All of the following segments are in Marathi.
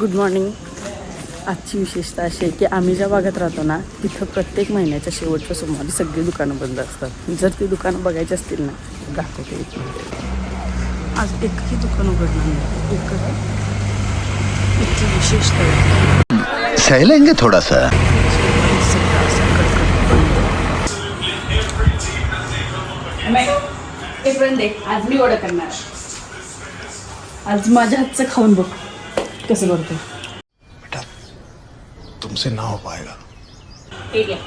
गुड मॉर्निंग आजची विशेषता अशी आहे की आम्ही ज्या भागात राहतो ना तिथं प्रत्येक महिन्याच्या शेवटच्या सोमवारी सगळी दुकानं बंद असतात जर ती दुकानं बघायची असतील ना तर दाखवते एक मिनिट. आज एकही दुकान उघडणार नाही एकच इथची विशेषता आहे. सहलेंगे थोड़ा सा सगळं असं कडकड बंद. आज मी ऑर्डर करणार आज माझ्या हातचं खाऊन बघ कसं करतो बेटा तुमसे ना हो पाएगा। ठीक है।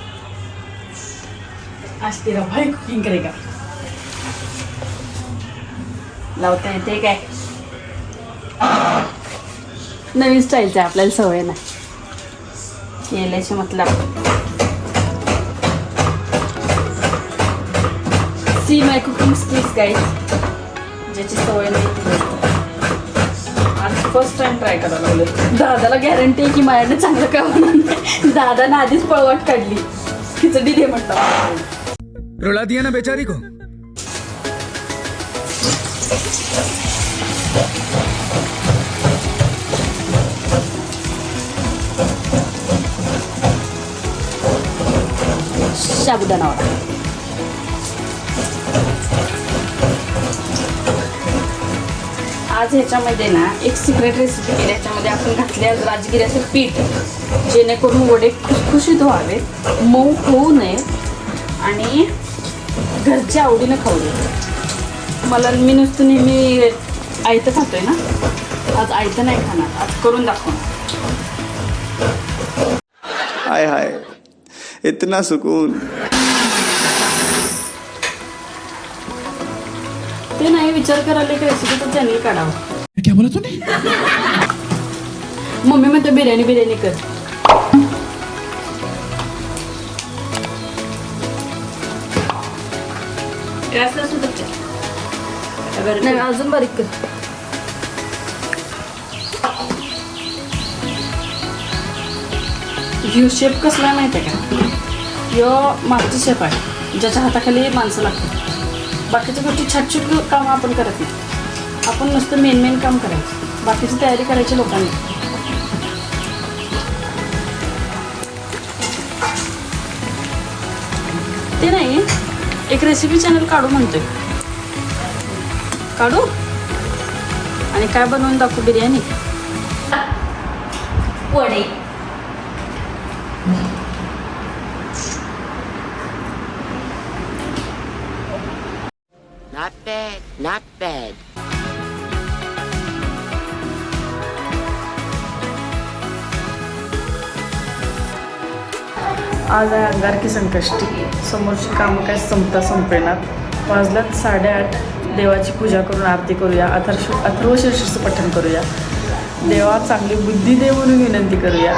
आज तेरा भाई कुकिंग करेगा। लावता येते काय नवीन स्टाईलचं आहे आपल्याला सवय ना केल्याचे मतलब. See my cooking skills guys ज्याची सवय नाही फर्स्ट टाइम ट्राय करायला लागलो दादाला गॅरंटी आहे की माझ्याकडे चांगलं काय होणार नाही. दादानं आधीच पळवाट काढली. खिचडी दे म्हटलं रुला दिया ना बेचारी को. साबुदाणा वडा आज ह्याच्यामध्ये ना एक सिक्रेट रेसिपी केली. ह्याच्यामध्ये आपण घातले आज राजगिऱ्याचं पीठ जेणेकरून वडे खुशखुशीत व्हावे मऊ होऊ नये आणि घरच्या आवडीनं खाऊ नये. मला मी नुसतं नेहमी आयतं खातोय ना? आज आयतं नाही खाणार. आज करून दाखवणार. हाय हाय. इतना सुकून. ते नाही विचार करायला एक रेसिपीचं चॅनल काढावं. क्या बोला तूने मम्मी म्हणते बिर्याणी बिर्याणी कर. नाही अजून बारीक कर. ह्यू शेप कसला माहिती आहे का? ह्यो मागची शेप आहे ज्याच्या हाताखाली माणसं लागतात. बाकीच्या गोष्टी छाटछूट काम आपण करत नाही. आपण नुसतं मेन मेन काम करायचं. बाकीची तयारी करायची लोकांनी. ते नाही एक रेसिपी चॅनल काढू म्हणतोय. काढू? आणि काय बनवून दाखवू बिर्याणी? वडे. Bad, not bad. आज आहे अंगारकी संकष्टी. समोरची कामं काय संपता संपेनात? वाजल्यात साडेआठ. देवाची पूजा करून आरती करूया. अथर्श अथर्वशीर्षचं पठण करूया. देवा चांगली बुद्धी दे म्हणून विनंती करूया.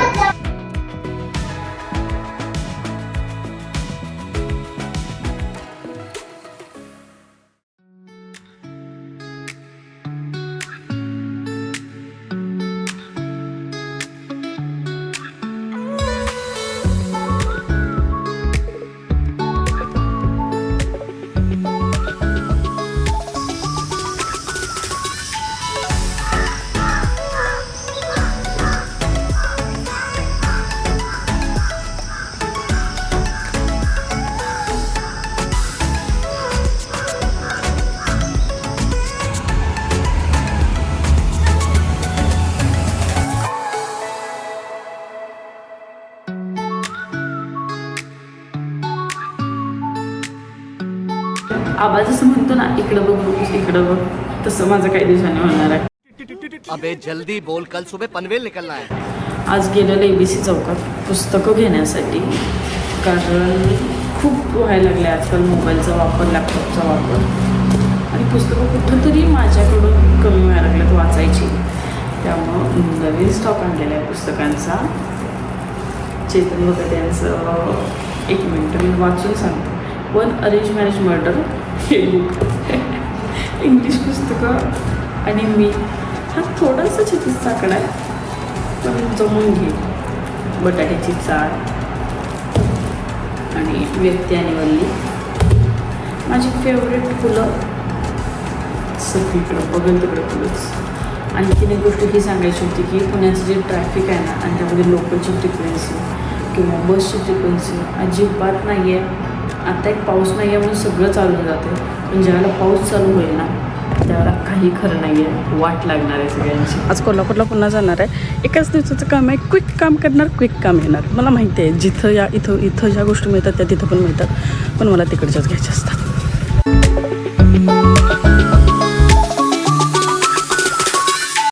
आवाज असं म्हणतो ना इकडं बघ इकडं बघ. तसं माझं काही दिवसांनी होणार आहे. अबे जल्दी बोल. कल सुबह पनवेल निकलना है. आज गेलेलं ए बी सी चौकात पुस्तकं घेण्यासाठी. कारण खूप व्हायला लागले आजकाल मोबाईलचा वापर लॅपटॉपचा वापर. आणि पुस्तकं कुठंतरी माझ्याकडून कमी व्हायला लागल्यात वाचायची. त्यामुळं नवीन स्टॉक आणलेला आहे पुस्तकांचा. चेतन भगत यांचं एक मिनटं मी वाचून सांगते. वन अरेंज मॅरेज मर्डर हे बुक इंग्लिश पुस्तकं आणि मी. हा थोडासा चिकित्सा आकडा आहे पण जमून घे. बटाट्याची चाळ. आणि व्यक्ती आणि वल्ली. माझी फेवरेट फुलं. सगळीकडं बघेल तिकडं फुलंच. आणखीन एक गोष्ट ही सांगायची होती की पुण्याचं जे ट्रॅफिक आहे ना आणि त्यामध्ये लोकलची फ्रिक्वेन्सी किंवा बसची फ्रिक्वेन्सी अजिबात नाही आहे आता एक पाऊस नाही आहे म्हणून सगळं चालू जाते. पण ज्यावेळेला पाऊस चालू होईल ना त्यावेळेला काही खरं नाही आहे. वाट लागणार आहे सगळ्यांची. आज कोल्हापूरला पुन्हा जाणार आहे. एकाच दिवसाचं काम आहे. क्विक काम करणार क्विक काम येणार. मला माहिती आहे जिथं या इथं इथं ज्या गोष्टी मिळतात त्या तिथं पण मिळतात. पण मला तिकडच्याच घ्यायच्या असतात.